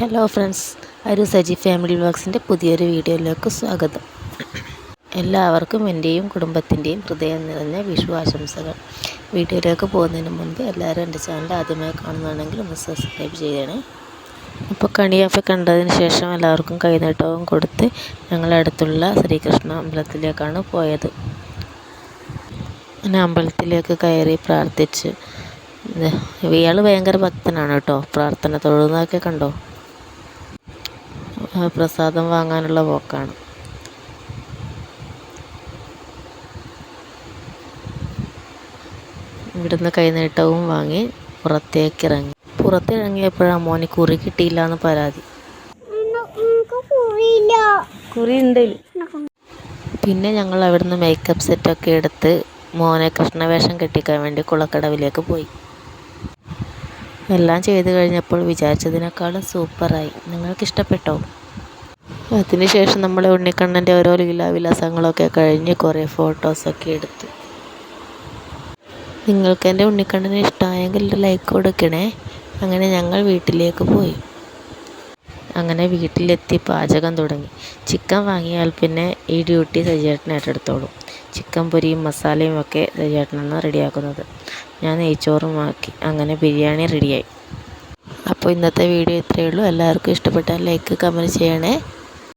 Hello friends ഒരു Saji family വ്ലോഗ്സിന്റെ പുതിയൊരു വീഡിയോയിലേക്ക് സ്വാഗതം. എല്ലാവർക്കും എന്റെയും കുടുംബത്തിന്റെയും ഹൃദയം നിറഞ്ഞ വിഷു ആശംസകൾ. വീഡിയോയിലേക്ക് പോകുന്നതിന് മുൻപ് എല്ലാവരും എന്റെ ചാനൽ ആദ്യമായി കാണുന്നതാണെങ്കിൽ ഒന്ന് സബ്സ്ക്രൈബ് ചെയ്യണേ. അപ്പോൾ കണിയൊക്കെ കണ്ടതിന് ശേഷം എല്ലാവർക്കും കൈനീട്ടവും കൊടുത്ത് ഞങ്ങളടുത്തുള്ള ശ്രീകൃഷ്ണ അമ്പലത്തിലേക്കാണ് പോയത്. അങ്ങനെ അമ്പലത്തിലേക്ക് കയറി പ്രാർത്ഥിച്ച്. ഇയാൾ ഭയങ്കര ഭക്തനാണ് കേട്ടോ. പ്രാർത്ഥന തൊഴുന്നതൊക്കെ കണ്ടോ? പ്രസാദം വാങ്ങാനുള്ള പോക്കാണ് ഇവിടുന്ന് കൈനീട്ടവും വാങ്ങി പുറത്തേക്ക് ഇറങ്ങി പുറത്തിറങ്ങിയപ്പോഴാണ് മോന് കുറി കിട്ടിയില്ല എന്ന് പരാതി കുറി ഉണ്ട് പിന്നെ ഞങ്ങൾ അവിടുന്ന് മേക്കപ്പ് സെറ്റൊക്കെ എടുത്ത് മോനെ കൃഷ്ണവേഷം കെട്ടിക്കാൻ വേണ്ടി കുളക്കടവിലേക്ക് പോയി. എല്ലാം ചെയ്ത് കഴിഞ്ഞപ്പോൾ വിചാരിച്ചതിനേക്കാളും സൂപ്പറായി. നിങ്ങൾക്കിഷ്ടപ്പെട്ടോ? അതിനുശേഷം നമ്മൾ ഉണ്ണിക്കണ്ണന്റെ ഓരോ ലീലാവിലാസങ്ങളൊക്കെ കഴിഞ്ഞ് കുറേ ഫോട്ടോസൊക്കെ എടുത്തു. നിങ്ങൾക്ക് എന്റെ ഉണ്ണിക്കണ്ണനെ ഇഷ്ടമായെങ്കിൽ ഒരു ലൈക്ക് കൊടുക്കണേ. അങ്ങനെ ഞങ്ങൾ വീട്ടിലേക്ക് പോയി. അങ്ങനെ വീട്ടിലെത്തി പാചകം തുടങ്ങി. ചിക്കൻ വാങ്ങിയാൽ പിന്നെ ഈ ഡ്യൂട്ടി സജേട്ടൻ ഏറ്റെടുത്തോളും ചിക്കൻ പൊരിയും മസാലയും ഒക്കെ സജേട്ടനാണ് റെഡിയാക്കുന്നത്. ഞാൻ നെയ്ച്ചോറും ആക്കി. അങ്ങനെ ബിരിയാണി റെഡിയായി. അപ്പോൾ ഇന്നത്തെ വീഡിയോ ഇത്രയേ ഉള്ളൂ. എല്ലാവർക്കും ഇഷ്ടപ്പെട്ടാൽ ലൈക്ക് കമന്റ് ചെയ്യണേ.